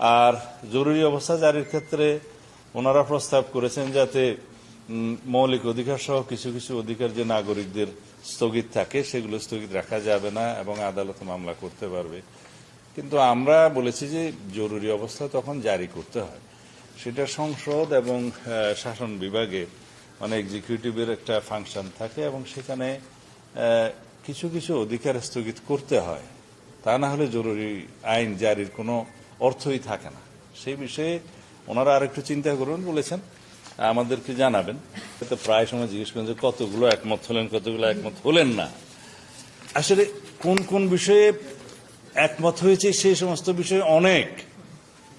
আর জরুরি অবস্থা জারির ক্ষেত্রে ওনারা প্রস্তাব করেছেন যাতে মৌলিক অধিকার সহ কিছু কিছু অধিকার যে নাগরিকদের স্থগিত থাকে, সেগুলো স্থগিত রাখা যাবে না এবং আদালতে মামলা করতে পারবে। কিন্তু আমরা বলেছি যে জরুরি অবস্থা তখন জারি করতে হয়। সেটা সংসদ এবং শাসন বিভাগে মানে এক্সিকিউটিভের একটা ফাংশন থাকে এবং সেখানে কিছু কিছু অধিকার স্থগিত করতে হয়। তা না হলে জরুরি আইন জারির কোনো অর্থই থাকে না। সেই বিষয়ে ওনারা আরেকটু চিন্তা করবেন বলেছেন, আমাদেরকে জানাবেন। তো প্রায় সময় জিজ্ঞেস করেন যে কতগুলো একমত হলেন, কতগুলো একমত হলেন না। আসলে কোন কোন বিষয়ে একমত হয়েছে সেই সমস্ত বিষয়ে অনেক।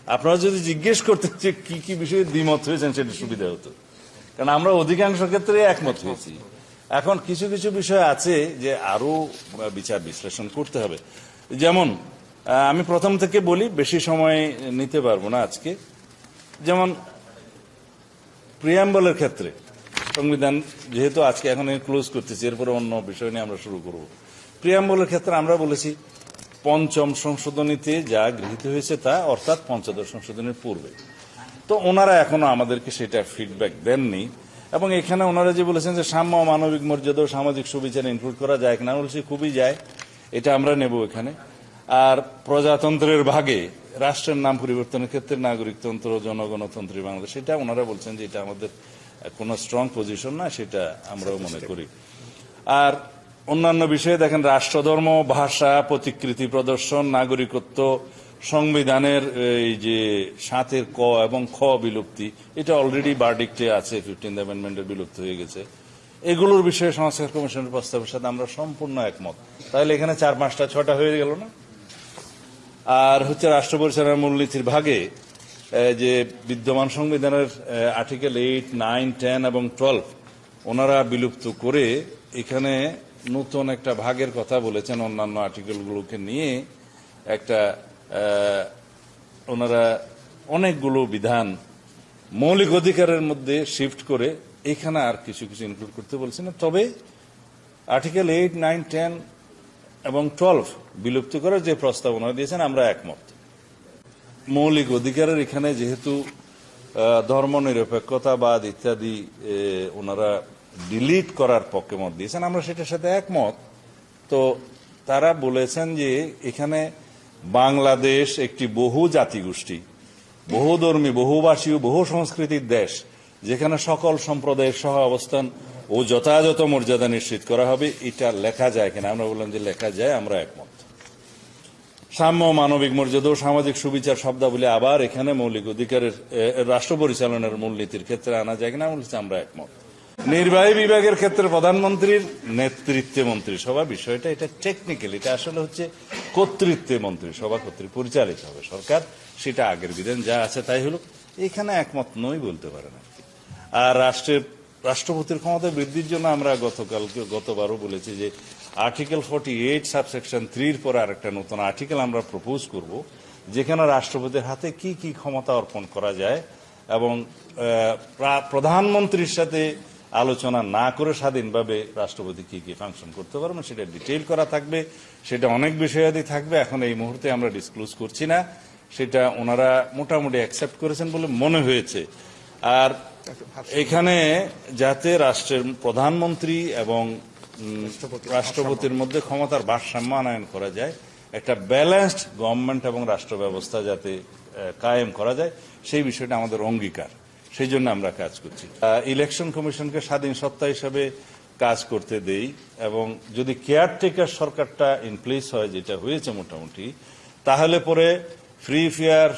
আপনারা যদি জিজ্ঞেস করতেন যে কি কি বিষয়ে দ্বিমত হয়েছেন, সেটা সুবিধা হতো। কারণ আমরা অধিকাংশ ক্ষেত্রে একমত হয়েছি। এখন কিছু কিছু বিষয় আছে যে আরও বিচার বিশ্লেষণ করতে হবে। যেমন আমি প্রথম থেকে বলি, বেশি সময় নিতে পারব না আজকে। যেমন প্রিয়াম্বলের ক্ষেত্রে, সংবিধান যেহেতু আজকে এখন ক্লোজ করতেছি, এরপরে অন্য বিষয় নিয়ে আমরা শুরু করব। প্রিয়াম্বলের ক্ষেত্রে আমরা বলেছি, পঞ্চম সংশোধনীতে যা গৃহীত হয়েছে তা অর্থাৎ পঞ্চদশ সংশোধনীর পূর্বে। তো ওনারা এখনও আমাদেরকে সেটা ফিডব্যাক দেননি এবং এখানে ওনারা যে বলেছেন যে সাম্য মানবিক মর্যাদা সামাজিক সুবিচার ইনক্লুড করা যায় কিনা বলছি খুবই যায়। এটা আমরা নেব এখানে। আর প্রজাতন্ত্রের ভাগে রাষ্ট্রের নাম পরিবর্তনের ক্ষেত্রে নাগরিকতন্ত্র জনগণতন্ত্রী বাংলাদেশ সেটা ওনারা বলছেন যে এটা আমাদের কোনো স্ট্রং পজিশন না সেটা আমরাও মনে করি। আর অন্যান্য বিষয়ে দেখেন রাষ্ট্রধর্ম ভাষা প্রতিকৃতি প্রদর্শন নাগরিকত্ব সংবিধানের এই যে সাতের ক এবং খ বিলুপ্তি এটা অলরেডি বার্ডিক্টে আছে ফিফটিন্থ অ্যামেন্ডমেন্টের বিলুপ্ত হয়ে গেছে। এগুলোর বিষয়ে সংস্কার কমিশনের প্রস্তাবের সাথে আমরা সম্পূর্ণ একমত। তাহলে এখানে চার পাঁচটা ছটা হয়ে গেল না? আর হচ্ছে রাষ্ট্র পরিচালনার মূলনীতির ভাগে যে বিদ্যমান সংবিধানের আর্টিকেল এইট নাইন টেন এবং টুয়েলভ ওনারা বিলুপ্ত করে এখানে নতুন একটা ভাগের কথা বলেছেন অন্যান্য আর্টিকেলগুলোকে নিয়ে। একটা ওনারা অনেকগুলো বিধান মৌলিক অধিকারের মধ্যে শিফট করে এখানে আর কিছু কিছু ইনক্লুড করতে বলছেন তবে আর্টিকেল এইট নাইন টেন এবং টুয়েলভ বিলুপ্ত করার যে প্রস্তাবনা দিয়েছেন, আমরা একমত। মৌলিক অধিকারের এখানে যেহেতু ধর্ম নিরপেক্ষতাবাদ ইত্যাদি ওনারা ডিলিট করার পক্ষে মত দিয়েছেন, আমরা সেটার সাথে একমত। তো তারা বলেছেন যে এখানে বাংলাদেশ একটি বহু জাতিগোষ্ঠী বহুধর্মী বহুভাষী বহু সংস্কৃতির দেশ, যেখানে সকল সম্প্রদায়ের সহ অবস্থান ও যথাযথ মর্যাদা নিশ্চিত করা হবে, এটা লেখা যায় কিনা? আমরা বললাম যে লেখা যায়, আমরা একমত। সাম্য মানবিক মর্যাদা ও সামাজিক সুবিচার শব্দাবলী আবার এখানে মৌলিক অধিকারের রাষ্ট্র পরিচালনার মূলনীতির ক্ষেত্রে আনা যায় কিনা? আমরা একমত। নির্বাহী বিভাগের ক্ষেত্রে প্রধানমন্ত্রীর নেতৃত্বে মন্ত্রিসভা, বিষয়টা এটা টেকনিক্যাল এটা আসলে হচ্ছে কর্তৃত্বে মন্ত্রিসভা কর্তৃক পরিচালিত হবে। সরকার সেটা আগের বিধান যা আছে তাই হলো। এখানে একমত নই বলতে পারেন আর কি আর রাষ্ট্রের রাষ্ট্রপতির ক্ষমতা বৃদ্ধির জন্য আমরা গতকালকে গতবারও বলেছি যে আর্টিকেল ফর্টি এইট সাবসেকশন থ্রির পরে আরেকটা নতুন আর্টিকেল আমরা প্রপোজ করব, যেখানে রাষ্ট্রপতির হাতে কি কি ক্ষমতা অর্পণ করা যায় এবং প্রধানমন্ত্রীর সাথে আলোচনা না করে স্বাধীনভাবে রাষ্ট্রপতি কি কি ফাংশন করতে পারবেন সেটা ডিটেইল করা থাকবে। সেটা অনেক বিষয়াদি থাকবে। এখন এই মুহূর্তে আমরা ডিসক্লোজ করছি না। সেটা ওনারা মোটামুটি অ্যাকসেপ্ট করেছেন বলে মনে হয়েছে। আর এখানে যাতে রাষ্ট্রের প্রধানমন্ত্রী এবং রাষ্ট্রপতির মধ্যে ক্ষমতার ভারসাম্য আনয়ন করা যায় একটা ব্যালেন্সড গভর্নমেন্ট এবং রাষ্ট্র ব্যবস্থা যাতে কায়েম করা যায় সেই বিষয়টা আমাদের অঙ্গীকার। সেই জন্য আমরা কাজ করছি। ইলেকশন কমিশনকে স্বাধীন সত্তা হিসাবে কাজ করতে দেই এবং যদি কেয়ারটেকার সরকারটা ইন প্লেস হয় যেটা হয়েছে মোটামুটি তাহলে পরে ফ্রি ফেয়ার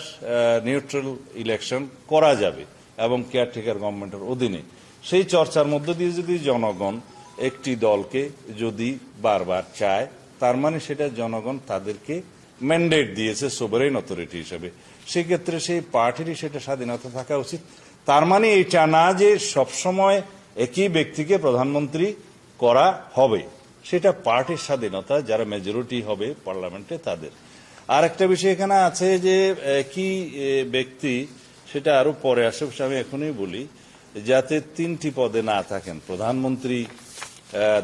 নিউট্রাল ইলেকশন করা যাবে। এবং কেয়ারটেকার গভর্নমেন্টের অধীনে। সেই চর্চার মধ্য দিয়ে যদি জনগণ একটি দলকে যদি বারবার চায়, তার মানে সেটা জনগণ তাদেরকে ম্যান্ডেট দিয়েছে সোভারেন অথরিটি হিসেবে। সেক্ষেত্রে সেই পার্টিরই সেটা স্বাধীনতা থাকা উচিত। তার মানে এটা না যে সবসময় একই ব্যক্তিকে প্রধানমন্ত্রী করা হবে, সেটা পার্টির স্বাধীনতা, যারা মেজরিটি হবে পার্লামেন্টে তাদের। আর একটা বিষয় এখানে আছে যে কি ব্যক্তি সেটা আরও পরে আসে আমি এখনই বলি, যাতে তিনটি পদে না থাকেন, প্রধানমন্ত্রী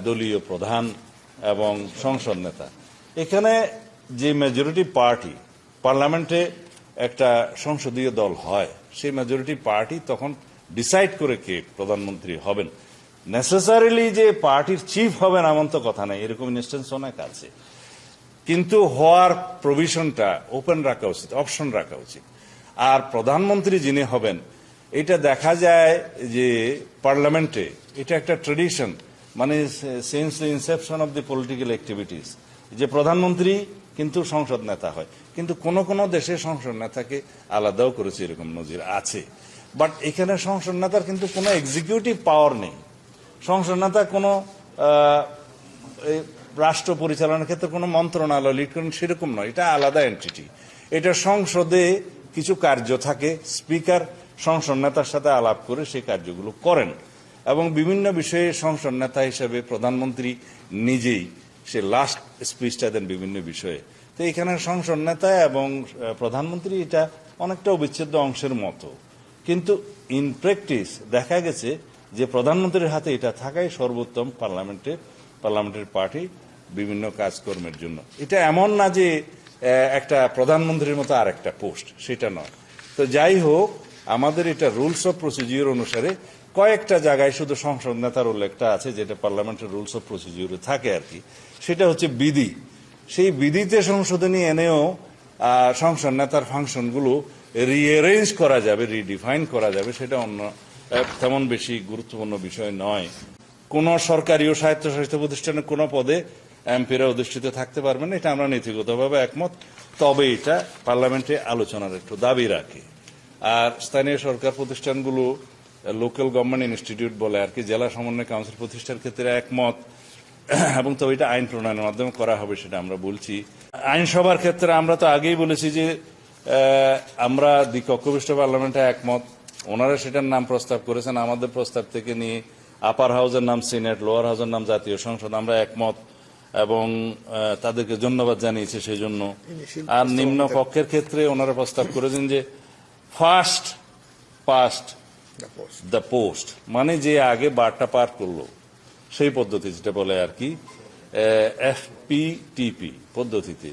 দলীয় প্রধান এবং সংসদ নেতা। এখানে যে মেজরিটি পার্টি পার্লামেন্টে একটা সংসদীয় দল হয়, সেই মেজরিটি পার্টি তখন ডিসাইড করে কে প্রধানমন্ত্রী হবেন। নেসেসারিলি যে পার্টির চিফ হবেন এমন তো কথা নাই এরকম ইনস্টেন্স অনেক আছে। কিন্তু হওয়ার প্রভিশনটা ওপেন রাখা উচিত অপশন রাখা উচিত। আর প্রধানমন্ত্রী যিনি হবেন, এটা দেখা যায় যে পার্লামেন্টে এটা একটা ট্রেডিশন মানে since the inception of the political activities যে প্রধানমন্ত্রী কিন্তু সংসদ নেতা হয়, কিন্তু কোন কোন দেশে সংসদ নেতাকে আলাদাও করেছে, এরকম নজির আছে। বাট এখানে সংসদ নেতার কিন্তু কোনো এক্সিকিউটিভ পাওয়ার নেই। সংসদ নেতা কোনো রাষ্ট্র পরিচালনার ক্ষেত্রে কোনো মন্ত্রণালয় লিড করেন, সেরকম নয়। এটা আলাদা এন্টিটি এটা সংসদে কিছু কার্য থাকে, স্পিকার, সংসদ নেতার সাথে আলাপ করে সেই কার্যগুলো করেন। এবং বিভিন্ন বিষয়ে সংসদ নেতা হিসেবে প্রধানমন্ত্রী নিজেই সে লাস্ট স্পিচটা দেন বিভিন্ন বিষয়ে। তো এখানে সংসদ নেতা এবং প্রধানমন্ত্রী এটা অনেকটা অবিচ্ছেদ্য অংশের মতো। কিন্তু ইন প্র্যাকটিস দেখা গেছে যে প্রধানমন্ত্রীর হাতে এটা থাকাই সর্বোত্তম পার্লামেন্টে পার্লামেন্টের পার্টি বিভিন্ন কাজকর্মের জন্য। এটা এমন না যে একটা প্রধানমন্ত্রীর মতো আর একটা পোস্ট, সেটা নয়। তো যাই হোক, আমাদের এটা রুলস অফ প্রসিজিওর অনুসারে কয়েকটা জায়গায় শুধু সংসদ নেতার উল্লেখটা আছে, যেটা পার্লামেন্টের রুলস অফ প্রসিজিওরে থাকে আর কি। সেটা হচ্ছে বিধি। সেই বিধিতে সংশোধনী এনেও সংসদ নেতার ফাংশনগুলো রিঅ্যারেঞ্জ করা যাবে রিডিফাইন করা যাবে, সেটা অন্য তেমন বেশি গুরুত্বপূর্ণ বিষয় নয়। কোন সরকারি ও স্বায়ত্তশাসিত প্রতিষ্ঠানের কোনো পদে এমপিরা অধিষ্ঠিত থাকতে পারবেন না, এটা আমরা নীতিগতভাবে একমত। তবে এটা পার্লামেন্টে আলোচনার একটু দাবি রাখে। আর স্থানীয় সরকার প্রতিষ্ঠানগুলো লোকাল গভর্নমেন্ট ইনস্টিটিউট বলে আর কি জেলা সমন্বয় কাউন্সিল প্রতিষ্ঠার ক্ষেত্রে একমত। এবং তবে এটা আইন প্রণয়নের মাধ্যমে করা হবে সেটা আমরা বলছি। আইনসভার ক্ষেত্রে আমরা তো আগেই বলেছি যে আমরা দ্বিকক্ষবিষ্ট পার্লামেন্টে একমত। ওনারা সেটার নাম প্রস্তাব করেছেন। আমাদের প্রস্তাব থেকে নিয়ে আপার হাউসের নাম সিনেট লোয়ার হাউসের নাম জাতীয় সংসদ আমরা একমত। এবং তাদেরকে ধন্যবাদ জানিয়েছে সেই জন্য আর নিম্ন কক্ষের ক্ষেত্রে ওনারা প্রস্তাব করেছেন যে ফার্স্ট পাস্ট দ্য পোস্ট মানে যে আগে বারটা পার করল। সেই পদ্ধতি যেটা বলে আর কি এফপিটিপি পদ্ধতিতে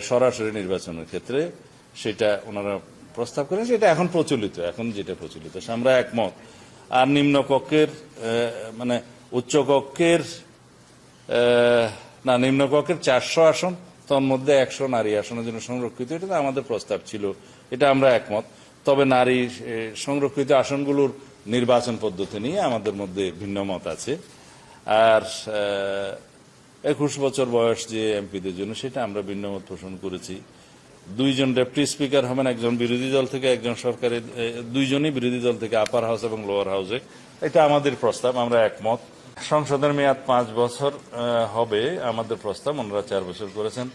সরাসরি নির্বাচনের ক্ষেত্রে সেটা ওনারা প্রস্তাব করেন। সেটা এখন প্রচলিত এখন যেটা প্রচলিত আমরা একমত। আর নিম্ন কক্ষের মানে উচ্চ কক্ষের আহ, না, নিম্নকক্ষের চারশো আসন তোর মধ্যে একশো নারী আসনের জন্য সংরক্ষিত, এটা আমাদের প্রস্তাব ছিল। এটা আমরা একমত। তবে নারী সংরক্ষিত আসনগুলোর নির্বাচন পদ্ধতি নিয়ে আমাদের মধ্যে ভিন্ন মত আছে। আর একুশ বছর বয়স যে এমপিদের জন্য, সেটা আমরা ভিন্ন মত পোষণ করেছি। দুইজন ডেপুটি স্পিকার হবেন, একজন বিরোধী দল থেকে, একজন সরকারের দুইজনই বিরোধী দল থেকে আপার হাউস এবং লোয়ার হাউসে। এটা আমাদের প্রস্তাব, আমরা একমত। সংসদের মেয়াদ পাঁচ বছর হবে আমাদের প্রস্তাব, ওনারা চার বছর করেছেন।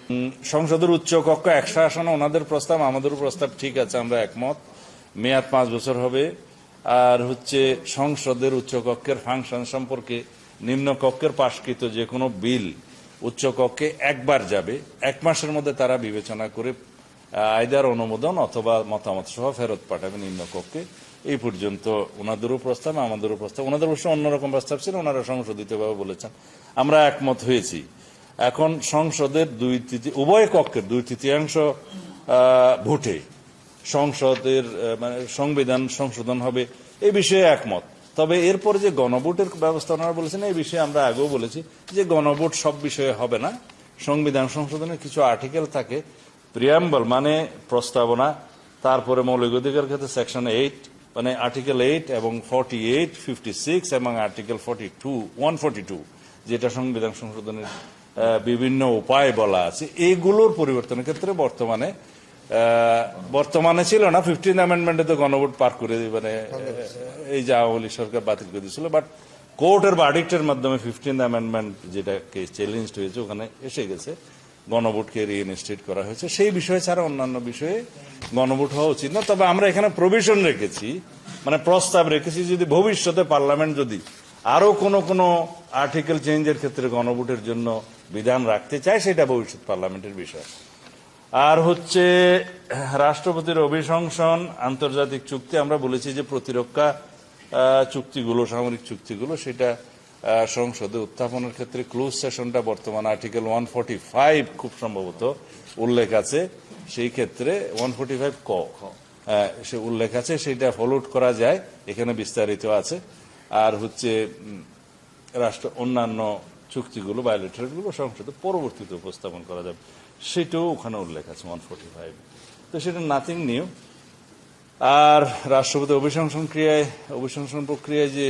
সংসদের উচ্চ কক্ষ একশো আসনে ওনাদের প্রস্তাব আমাদেরও প্রস্তাব ঠিক আছে, আমরা একমত। মেয়াদ পাঁচ বছর হবে। আর হচ্ছে সংসদের উচ্চ কক্ষের ফাংশন সম্পর্কে নিম্ন কক্ষের পাশকৃত যে কোনো বিল উচ্চ কক্ষে একবার যাবে, এক মাসের মধ্যে তারা বিবেচনা করে আয়দার অনুমোদন অথবা মতামত সহ ফেরত পাঠাবে নিম্ন কক্ষে। এই পর্যন্ত ওনাদেরও প্রস্তাব আমাদেরও প্রস্তাব ওনাদের অবশ্য অন্যরকম প্রস্তাব ছিল, ওনারা সংশোধিতভাবে বলেছেন। আমরা একমত হয়েছি। এখন সংসদের দুই তৃতীয়, উভয় কক্ষের দুই তৃতীয়াংশ ভোটে সংসদের মানে সংবিধান সংশোধন হবে এই বিষয়ে একমত। তবে এরপর যে গণভোটের ব্যবস্থা ওনারা বলেছেন এই বিষয়ে আমরা আগেও বলেছি যে গণভোট সব বিষয়ে হবে না। সংবিধান সংশোধনের কিছু আর্টিকেল থাকে, প্রিয়াম্বল মানে প্রস্তাবনা, তারপরে মৌলিক অধিকার ক্ষেত্রে সেকশন এইট মানে আর্টিকেল এইট এবং ফর্টি এইট ফিফটি সিক্স এবং article forty two one forty two যেটা সংবিধান সংশোধনের বিভিন্ন উপায় বলা আছে এইগুলোর পরিবর্তনের ক্ষেত্রে বর্তমানে বর্তমানে ছিল না ফিফটিন অ্যামেন্ডমেন্টে তো গণভোট পার করে মানে এই যে আওয়ামী লীগ সরকার বাতিল করে দিয়েছিল বাট কোর্টের বার্ডিক্টের মাধ্যমে ফিফটিন অ্যামেন্ডমেন্ট যেটাকে চ্যালেঞ্জ হয়েছে ওখানে এসে গেছে। গণভোটকে রিইনস্টেট করা হয়েছে। সেই বিষয় ছাড়া অন্যান্য বিষয়ে গণভোট হওয়া উচিত না। তবে আমরা এখানে প্রভিশন রেখেছি মানে প্রস্তাব রেখেছি যদি ভবিষ্যতে পার্লামেন্ট যদি আরও কোনো কোনো আর্টিকেল চেঞ্জের ক্ষেত্রে গণভোটের জন্য বিধান রাখতে চায়, সেটা ভবিষ্যৎ পার্লামেন্টের বিষয়। আর হচ্ছে রাষ্ট্রপতির অভিশংসন, আন্তর্জাতিক চুক্তি, আমরা বলেছি যে প্রতিরক্ষা চুক্তিগুলো, সামরিক চুক্তিগুলো, সেটা সংসদে উত্থাপনের ক্ষেত্রে ক্লোজ সেশনটা বর্তমান আর্টিকেল ওয়ান ফর্টি ফাইভ খুব সম্ভবত উল্লেখ আছে। সেই ক্ষেত্রে ওয়ান ফর্টি ফাইভ ক সে উল্লেখ আছে সেটা ফলোড করা যায় এখানে বিস্তারিত আছে। আর হচ্ছে রাষ্ট্র অন্যান্য চুক্তিগুলো বায়োলেটারগুলো সংসদে পরবর্তীতে উপস্থাপন করা যাবে। সেটাও ওখানে উল্লেখ আছে ওয়ান ফোর্টি ফাইভ তো সেটা নাথিং নিউ আর রাষ্ট্রপতি অভিশংসন ক্রিয়ায় অভিশংসন প্রক্রিয়ায় যে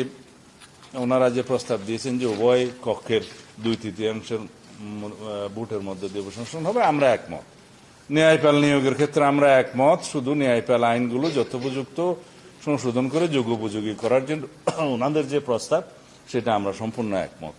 ওনারা যে প্রস্তাব দিয়েছেন যে উভয় কক্ষের দুই তৃতীয়াংশের ভোটের মধ্যে দিয়ে সংশোধন হবে, আমরা একমত। ন্যায়পাল নিয়োগের ক্ষেত্রে আমরা একমত, শুধু ন্যায়পাল আইনগুলো যথোপযুক্ত সংশোধন করে যোগ্যোপযোগী করার জন্য ওনাদের যে প্রস্তাব, সেটা আমরা সম্পূর্ণ একমত।